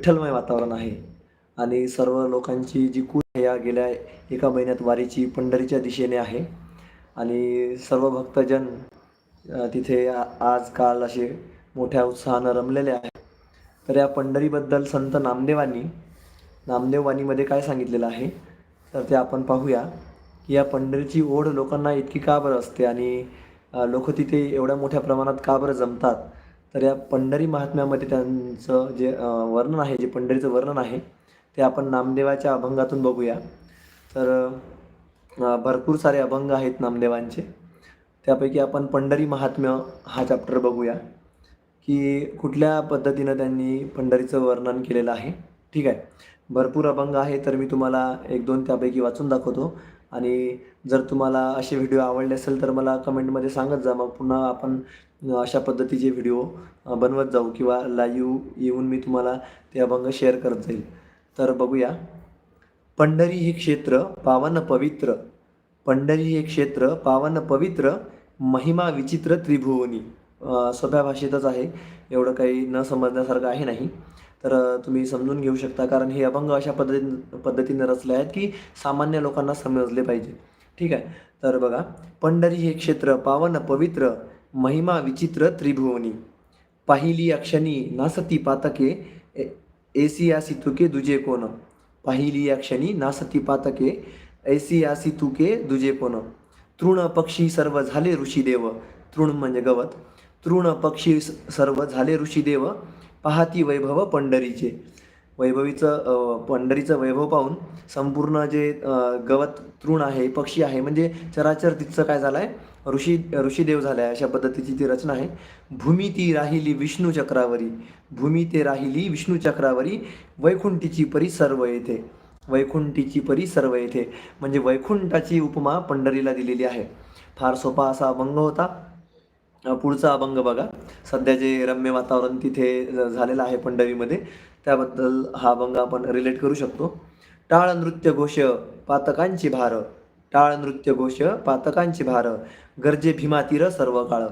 विठ्ठलमय वातावरण आहे. आणि सर्व लोकांची जी कूच आहे या गेल्या एका महिन्यात वारीची पंढरीच्या दिशेने आहे. आणि सर्व भक्तजन तिथे आजकाल असे मोठ्या उत्साहानं रमलेले आहेत. तर या पंढरीबद्दल संत नामदेवांनी नामदेववाणीमध्ये काय सांगितलेलं आहे? तर ते आपण पाहूया. की या पंढरीची ओढ लोकांना इतकी का बरं असते? आणि लोक तिथे एवढ्या मोठ्या प्रमाणात का बरं जमतात? तर या पंढरी महात्म्यामध्ये त्यांचं जे वर्णन आहे जे पंढरीचं वर्णन आहे ते आपण नामदेवाच्या अभंगातून बघूया. तर भरपूर सारे अभंग आहेत नामदेवांचे. त्यापैकी आपण पंढरी महात्म्य हा चॅप्टर बघूया की कुठल्या पद्धतीनं त्यांनी पंढरीचं वर्णन केलेलं आहे. ठीक आहे? भरपूर अभंग आहे तर मी तुम्हाला एक दोन त्यापैकी वाचून दाखवतो. आणि जर तुम्हाला असे व्हिडिओ आवडले असेल तर मला कमेंटमध्ये सांगत जा. मग पुन्हा आपण अशा पद्धतीचे व्हिडिओ बनवत जाऊ किंवा लाईव्ह येऊन मी तुम्हाला ते अभंग शेअर करत जाईल. तर बघूया. पंढरी हे क्षेत्र पावन पवित्र. पंढरी हे क्षेत्र पावन पवित्र महिमा विचित्र त्रिभुवनी. सोप्या भाषेतच आहे. एवढं काही न समजण्यासारखं आहे नाही. तर तुम्ही समजून घेऊ शकता. कारण हे अभंग अशा पद्धती पद्धतीने रचले आहेत की सामान्य लोकांना समजले पाहिजे. ठीक आहे. तर बघा. पंढरी हे क्षेत्र पावन पवित्र महिमा विचित्र त्रिभुवनी पाहिली अक्षणी नासती पातके ए- आसी तुके दुजे कोण पाहिली अक्षणी नासती पातके ऐसियासी तुके दुजे कोण तृण पक्षी सर्व झाले ऋषीदेव तृण म्हणजे गवत तृण पक्षी स- सर्व झाले ऋषीदेव पाहती वैभव पंढरीचे वैभवीचं पंढरीचं वैभव पाहून संपूर्ण जे गवत तृण आहे पक्षी आहे म्हणजे चराचर तिथचं काय झालं आहे ऋषी ऋषीदेव झाला आहे अशा पद्धतीची ती रचना आहे. भूमी ती राहिली विष्णू चक्रावरी. भूमी ते राहिली विष्णू चक्रावरी. वैकुंठीची परी सर्व येथे. वैकुंठीची परी सर्व येथे. म्हणजे वैकुंठाची उपमा पंढरीला दिलेली आहे. फार सोपा असा अभंग होता. पुढचा अभंग बघा. सध्या जे रम्य वातावरण तिथे ज- झालेलं आहे पंढरीमध्ये त्याबद्दल हा अभंग आपण रिलेट करू शकतो. टाळ नृत्य घोष पातकांची भार. टाळ नृत्य घोष पातकांची भार गरजे भीमातीर सर्व काळ.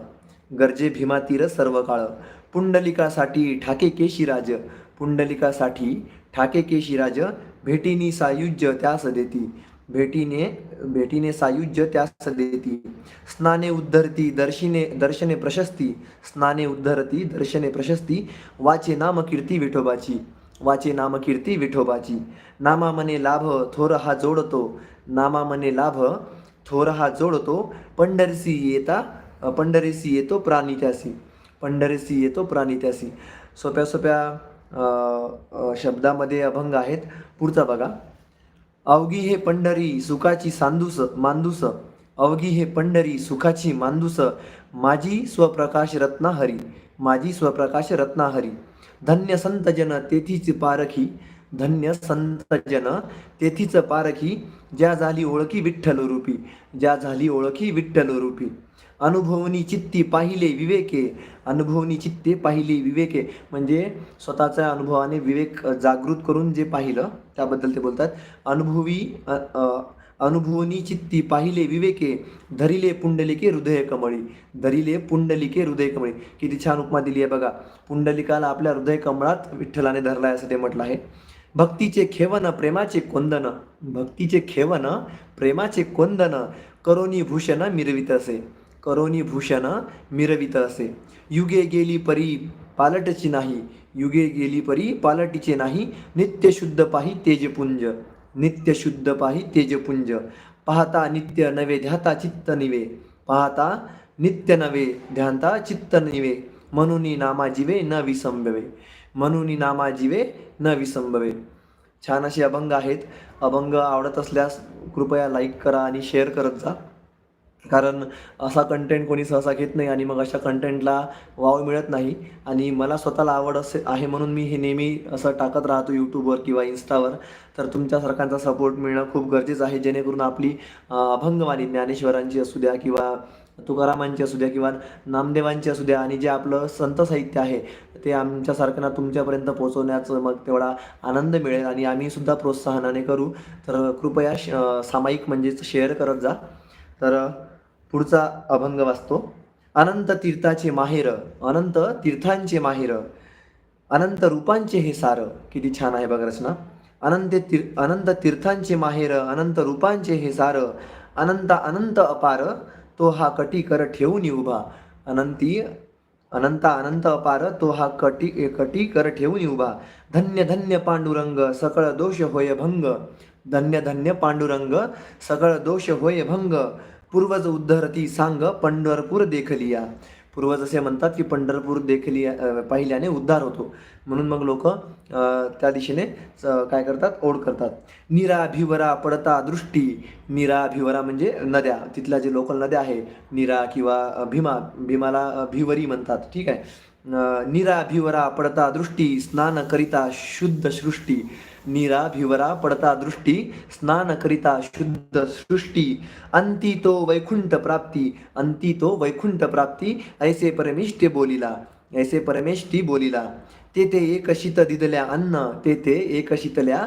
गरजे भीमातीर सर्व काळ. पुंडलिकासाठी ठाके केशीराज पुंडलिकासाठी ठाके केशीराज भेटीनी सायुज्य त्यास देती. भेटीने भेटीने सायुज्य त्यास देती. स्नाने उद्धरती दर्शिने दर्शने प्रशस्ती. स्नाने उद्धरती दर्शने प्रशस्ती. वाचे नामकीर्ती विठोबाची. वाचे नामकीर्ती विठोबाची. नामा मने लाभ थोर हा जोडतो. नामा मने लाभ थोर हा जोडतो पंढरसी येता पंढरसी पंढरीसी येतो प्राणी त्यासी. पंढरीसी येतो प्राणी त्यासी. सोप्या सोप्या शब्दामध्ये अभंग आहेत. पुढचा बघा. अवघी हे पंढरी सुखाची सांदूस मांदूस. अवघी हे पंढरी सुखाची मांदूस. माझी स्वप्रकाश रत्नाहरी माझी स्वप्रकाश रत्नाहरी. धन्य संत जन तेथीच पारखी. धन्य संत जन तेथीच पारखी ज्या झाली ओळखी विठ्ठल रूपी ज्या झाली ओळखी विठ्ठल रूपी. अनुभवनी चित्ती पाहिले विवेके अनुभवनी चित्ते पाहिले विवेके. म्हणजे स्वतःच्या अनुभवाने विवेक जागृत करून जे पाहिलं त्याबद्दल ते बोलतात. अनुभवी अनुभवनी चित्ती पाहिले विवेके धरिले पुंडलिके हृदय कमळी. धरिले पुंडलिके हृदय कमळी. किती छान उपमा दिली आहे बघा. पुंडलिकाला आपल्या हृदय कमळात विठ्ठलाने आहे असं ते म्हटलं आहे. भक्तीचे खेवन प्रेमाचे कोंदन. भक्तीचे खेवन प्रेमाचे कोंदन करोनी भूषण मिरवित असे. करोनी भूषण मिरवित असे. युगे गेली परी पालटची नाही. युगे गेली परी पालटीचे नाही. नित्य शुद्ध पाही तेजपुंज. नित्य शुद्ध पाही तेजपुंज. पाहता नित्य नवे ध्याता चित्त निवे पाहता नित्य नवे ध्यानता चित्त निवे म्हणून नामा जीवे न विसंभवे. म्हणून नामा जीवे न विसंभवे. छान असे अभंग आहेत. अभंग आवडत असल्यास कृपया लाईक करा आणि शेअर करत जा. कारण असा कंटेंट कोणी सहसा घेत नाही आणि मग अशा कंटेंटला वाव मिळत नाही. आणि मला स्वतःला आवड असे आहे म्हणून मी हे नेहमी असं टाकत राहतो यूट्यूबवर किंवा इन्स्टावर तर तुमच्यासारख्यांचा सपोर्ट मिळणं खूप गरजेचं आहे. जेणेकरून आपली अभंगवाणी ज्ञानेश्वरांची असू द्या किंवा तुकारामांची असू द्या किंवा नामदेवांची असू द्या आणि जे आपलं संत साहित्य आहे ते आमच्यासारख्यांना तुमच्यापर्यंत पोहोचवण्याचं मग तेवढा आनंद मिळेल आणि आम्ही सुद्धा प्रोत्साहनाने करू. तर कृपया श- सामायिक म्हणजेच शेअर करत जा. तर पुढचा अभंग वाचतो. अनंत तीर्थाचे माहेर अनंत तीर्थांचे माहेर अनंत रूपांचे हे सार. किती छान आहे बघ रचना. अनंत तीर अनंत तीर्थांचे माहेर अनंत रूपांचे हे सार. अनंत अनंत अपार. तो हा कटी कर ठेवून उभा अनंती अनंत अनंत अपार तो हा कटी कटी कर ठेवून उभा धन्य धन्य पांडुरंग सकळ दोष होय भंग. धन्य धन्य पांडुरंग सकळ दोष होय भंग. पूर्वज उद्धरती सांग पंढरपूर देखलिया. पूर्वज असे म्हणतात की पंढरपूर देखील पाहिल्याने उद्धार होतो. म्हणून मग लोक त्या दिशेने काय करतात? ओढ करतात. निराभिवरा पडता दृष्टी. निराभिवरा म्हणजे नद्या. तिथल्या जे लोकल नद्या आहे निरा किंवा भीमा भीमाला भिवरी म्हणतात. ठीक आहे? निराभिवरा पडता दृष्टी. स्नान करिता शुद्ध सृष्टी. निरा भिवरा पडता दृष्टी स्नान करिता शुद्ध सृष्टी अंती तो वैकुंठ प्राप्ती अंती तो वैकुंठ प्राप्ती ऐसे परमेष्ठी बोलिला ऐसे परमेष्ठी बोलिला. तेथे एक शीत दिदल्या अन्न तेथे एक शीतल्या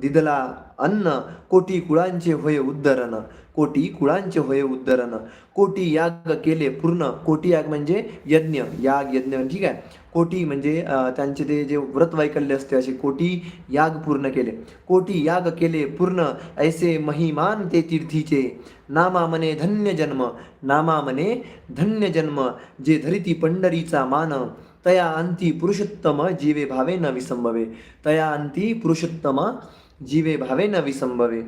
दिदला अन्न कोटी कुळांचे होय उद्धरण कोटी कुळांचे होय उद्धरण. कोटी याग केले पूर्ण कोटी याग म्हणजे यज्ञ याग यज्ञ म्हणजे ठीक आहे. कोटी म्हणजे त्यांचे ते जे व्रत वैकल्य असते असे कोटी याग पूर्ण केले. कोटी याग केले पूर्ण ऐसे महिमान ते तीर्थीचे. नामा मने धन्य जन्म नामा मने धन्य जन्म जे धरिती पंढरीचा मान. तया अंती पुरुषोत्तम जीवे भावे न विसंभवे. तया अंती पुरुषोत्तम जीवे भावे न विसंभवे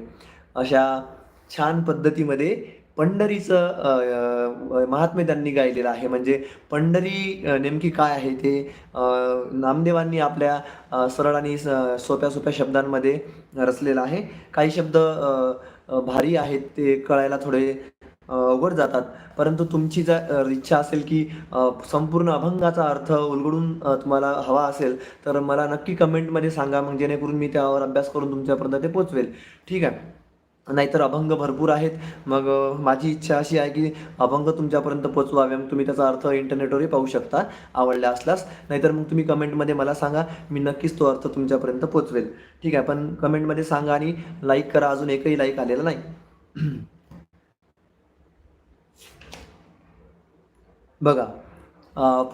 अशा छान पद्धतीमध्ये पंढरीचं महात्म्य त्यांनी गायलेलं आहे. म्हणजे पंढरी नेमकी काय आहे ते नामदेवांनी आपल्या सरळ आणि स- सोप्या सोप्या शब्दांमध्ये रचलेलं आहे. काही शब्द भारी आहेत ते कळायला थोडे अ, अवघड जातात. परंतु तुमची जर इच्छा असेल की संपूर्ण अभंगाचा अर्थ उलगडून तुम्हाला हवा असेल तर मला नक्की कमेंटमध्ये सांगा. मग जेणेकरून मी त्यावर अभ्यास करून तुमच्यापर्यंत ते पोचवेल. ठीक आहे? नाहीतर अभंग भरपूर आहेत. मग माझी इच्छा अशी आहे की अभंग तुमच्यापर्यंत पोचवावे. मग तुम्ही त्याचा अर्थ इंटरनेटवरही पाहू शकता आवडला असल्यास. नाहीतर मग तुम्ही कमेंटमध्ये मला सांगा. मी नक्कीच तो अर्थ तुमच्यापर्यंत पोचवेल. ठीक आहे? पण कमेंटमध्ये सांगा आणि लाईक करा. अजून एकही लाईक आलेला नाही. बघा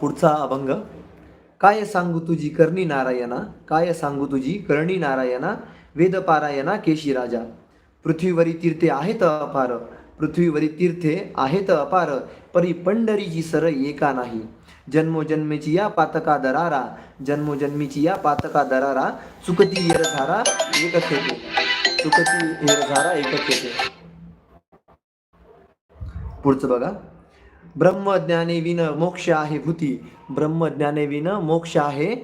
पुढचा अभंग. काय सांगू तुझी करणी नारायणा? काय सांगू तुझी करणी नारायणा? वेदपारायणा केशी राजा पृथ्वीवरी तीर्थे आहेत अपार. पृथ्वीवरी तीर्थे आहेत अपार. परी पंढरीची सर एका नाही. जन्मोजन्मेची या पातका दरारा. जन्मोजन्मीची या पातका दरारा. चुकती येरझारा एक येते चुकती येरझारा एक येते पुढचं बघा. ब्रह्मज्ञाने विन मोक्ष आहे भूती. ब्रह्मज्ञाने विन मोक्ष आहे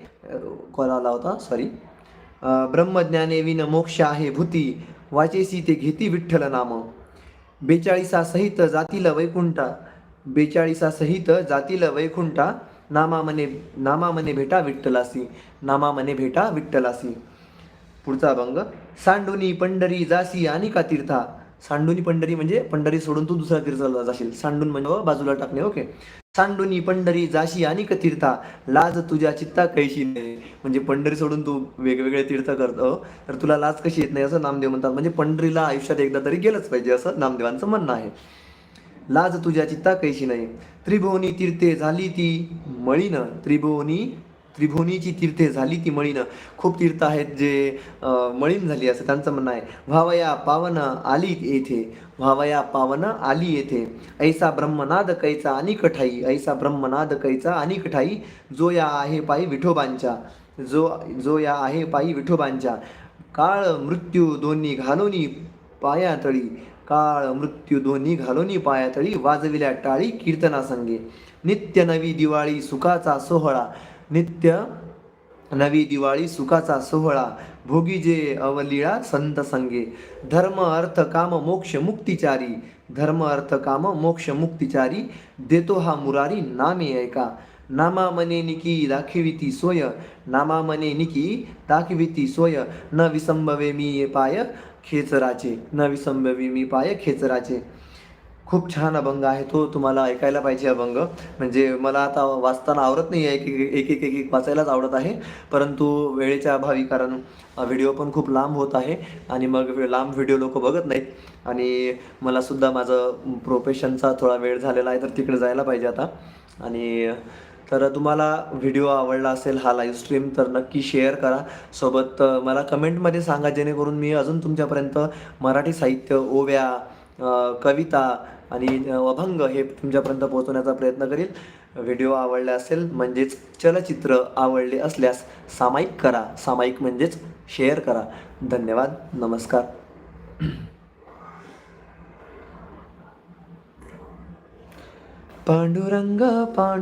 कॉल आला होता सॉरी ब्रह्मज्ञाने विन मोक्ष आहे भूती. वाचेसी ते घेती विठ्ठल नाम. बेचाळीसा सहित जातील वैकुंठा. बेचाळीसा सहित जातील वैकुंठा. नामामने नामामने भेटा विठ्ठलासी. नामामने भेटा विठ्ठलासी. पुढचा भंग. सांडुनी पंढरी जासी आणि का तीर्था. सांडुनी पंढरी म्हणजे पंढरी सोडून तू दुसऱ्या तीर्थाला जाशील. सांडून म्हणजे बाजूला टाकणे ओके. सांडुनी पंढरी जाशी आणि तीर्था. लाज तुझ्या चित्ता कैशी नाही म्हणजे पंढरी सोडून तू वेगवेगळे तीर्थ करतो तर तुला लाज कशी येत नाही असं नामदेव म्हणतात. म्हणजे पंढरीला आयुष्यात एकदा तरी गेलंच पाहिजे असं नामदेवांचं म्हणणं आहे. लाज तुझ्या चित्ता कैशी नाही. त्रिभुवनी तीर्थे झाली ती मळीन. त्रिभुवनी त्रिभुवनीची तीर्थे झाली ती मळीन. खूप तीर्थ आहेत जे मळीन झाली असं त्यांचं म्हणणं आहे. व्हावया पावन आली येथे. व्हावया पावन आली येथे. ऐसा ब्रह्मनाद कैचा आणि कठाई ऐसा ब्रह्मनाद कैचा आणि कठाई जो या आहे पायी विठोबांच्या. जो जो या आहे पायी विठोबांच्या. काळ मृत्यू दोन्ही घालोनी पायातळी. काळ मृत्यू दोन्ही घालोनी पायातळी. वाजविल्या टाळी कीर्तनासंगे. नित्य नवी दिवाळी सुखाचा सोहळा. नित्य नवी दिवाळी सुखाचा सोहळा भोगी जे अवलीळा संत संगे. धर्म अर्थ काम मोक्ष मुक्तिचारी. धर्म अर्थ काम मोक्ष मुक्तिचारी. देतो हा मुरारी नामे ऐका. नामा मने निकी दाखविती सोय. नामा मने निकी दाखविती सोय. न विसंभवे मी पाय खेचराचे. न विसंभवे मी पाय खेचराचे. खूप छान अभंग आहे तो तुम्हाला ऐकायला पाहिजे अभंग. म्हणजे मला आता वाचताना आवडत नाही आहे एक एक एक एक एक वाचायलाच आवडत आहे. परंतु वेळेच्या अभावी कारण व्हिडिओ पण खूप लांब होत आहे आणि मग लांब व्हिडिओ लोक बघत नाहीत. आणि मला सुद्धा माझं प्रोफेशनचा थोडा वेळ झालेला आहे तर तिकडे जायला पाहिजे आता. आणि तर तुम्हाला व्हिडिओ आवडला असेल हा लाईव्ह स्ट्रीम तर नक्की शेअर करा. सोबत मला कमेंटमध्ये सांगा जेणेकरून मी अजून तुमच्यापर्यंत मराठी साहित्य ओव्या कविता आणि अभंग हे तुमच्यापर्यंत पोहोचवण्याचा प्रयत्न करील. व्हिडिओ आवडला असेल म्हणजेच चलचित्र आवडले असल्यास सामायिक करा. सामायिक म्हणजेच शेअर करा. धन्यवाद. नमस्कार. पांडुरंग पांडु